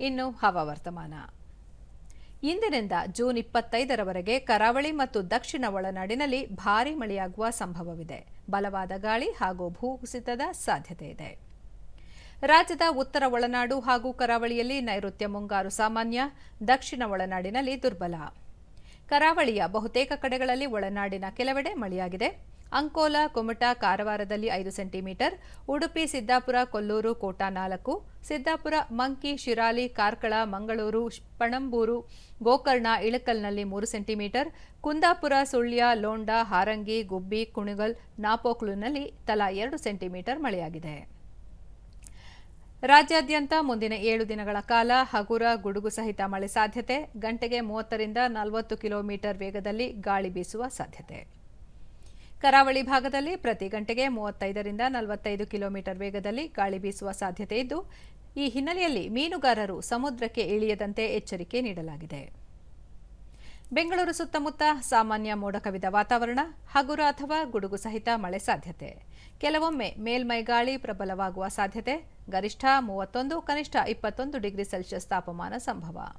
ಇನ್ನು ಹವಾವರ್ತಮಾನ ಇಂದಿನಿಂದ ಜೂನ್ ಇಪ್ಪತ್ತೈದರವರೆಗೆ ಕರಾವಳಿ ಮತ್ತು ದಕ್ಷಿಣ ಒಳನಾಡಿನಲ್ಲಿ ಭಾರೀ ಮಳೆಯಾಗುವ ಸಂಭವವಿದೆ. ಬಲವಾದ ಗಾಳಿ ಹಾಗೂ ಭೂಕುಸಿತದ ಸಾಧ್ಯತೆ ಇದೆ. ರಾಜ್ಯದ ಉತ್ತರ ಒಳನಾಡು ಹಾಗೂ ಕರಾವಳಿಯಲ್ಲಿ ನೈಋತ್ಯ ಮುಂಗಾರು ಸಾಮಾನ್ಯ, ದಕ್ಷಿಣ ಒಳನಾಡಿನಲ್ಲಿ ದುರ್ಬಲ. ಕರಾವಳಿಯ ಬಹುತೇಕ ಕಡೆಗಳಲ್ಲಿ ಒಳನಾಡಿನ ಕೆಲವೆಡೆ ಮಳೆಯಾಗಿದೆ. ಅಂಕೋಲ ಕುಮಟಾ ಕಾರವಾರದಲ್ಲಿ ಐದು ಸೆಂಟಿಮೀಟರ್, ಉಡುಪಿ ಸಿದ್ದಾಪುರ ಕೊಲ್ಲೂರು ಕೋಟಾ ನಾಲ್ಕು, ಸಿದ್ದಾಪುರ ಮಂಕಿ ಶಿರಾಲಿ ಕಾರ್ಕಳ ಮಂಗಳೂರು ಪಣಂಬೂರು ಗೋಕರ್ಣ ಇಳಕಲ್ನಲ್ಲಿ ಮೂರು ಸೆಂಟಿಮೀಟರ್, ಕುಂದಾಪುರ ಸುಳ್ಯ ಲೋಂಡ ಹಾರಂಗಿ ಗುಬ್ಬಿ ಕುಣಿಗಲ್ ನಾಪೋಕ್ಲುನಲ್ಲಿ ತಲಾ ಎರಡು ಸೆಂಟಿಮೀಟರ್ ಮಳೆಯಾಗಿದೆ. ರಾಜ್ಯಾದ್ಯಂತ ಮುಂದಿನ ಏಳು ದಿನಗಳ ಕಾಲ ಹಗುರ ಗುಡುಗು ಸಹಿತ ಮಳೆ ಸಾಧ್ಯತೆ, ಗಂಟೆಗೆ ಮೂವತ್ತರಿಂದ ನಲವತ್ತು ಕಿಲೋಮೀಟರ್ ವೇಗದಲ್ಲಿ ಗಾಳಿ ಬೀಸುವ ಸಾಧ್ಯತೆ. ಕರಾವಳಿ ಭಾಗದಲ್ಲಿ ಪ್ರತಿ ಗಂಟೆಗೆ ಮೂವತ್ತೈದರಿಂದ ನಲವತ್ತೈದು ಕಿಲೋಮೀಟರ್ ವೇಗದಲ್ಲಿ ಗಾಳಿ ಬೀಸುವ ಸಾಧ್ಯತೆ ಇದ್ದು, ಈ ಹಿನ್ನೆಲೆಯಲ್ಲಿ ಮೀನುಗಾರರು ಸಮುದ್ರಕ್ಕೆ ಇಳಿಯದಂತೆ ಎಚ್ಚರಿಕೆ ನೀಡಲಾಗಿದೆ. ಬೆಂಗಳೂರು ಸುತ್ತಮುತ್ತ ಸಾಮಾನ್ಯ ಮೋಡ ಕವಿದ ವಾತಾವರಣ, ಹಗುರ ಅಥವಾ ಗುಡುಗು ಸಹಿತ ಮಳೆ ಸಾಧ್ಯತೆ. ಕೆಲವೊಮ್ಮೆ ಮೇಲ್ಮೈ ಗಾಳಿ ಪ್ರಬಲವಾಗುವ ಸಾಧ್ಯತೆ. ಗರಿಷ್ಠ ಮೂವತ್ತೊಂದು, ಕನಿಷ್ಠ ಇಪ್ಪತ್ತೊಂದು ಡಿಗ್ರಿ ಸೆಲ್ಸಿಯಸ್ ತಾಪಮಾನ ಸಂಭವ.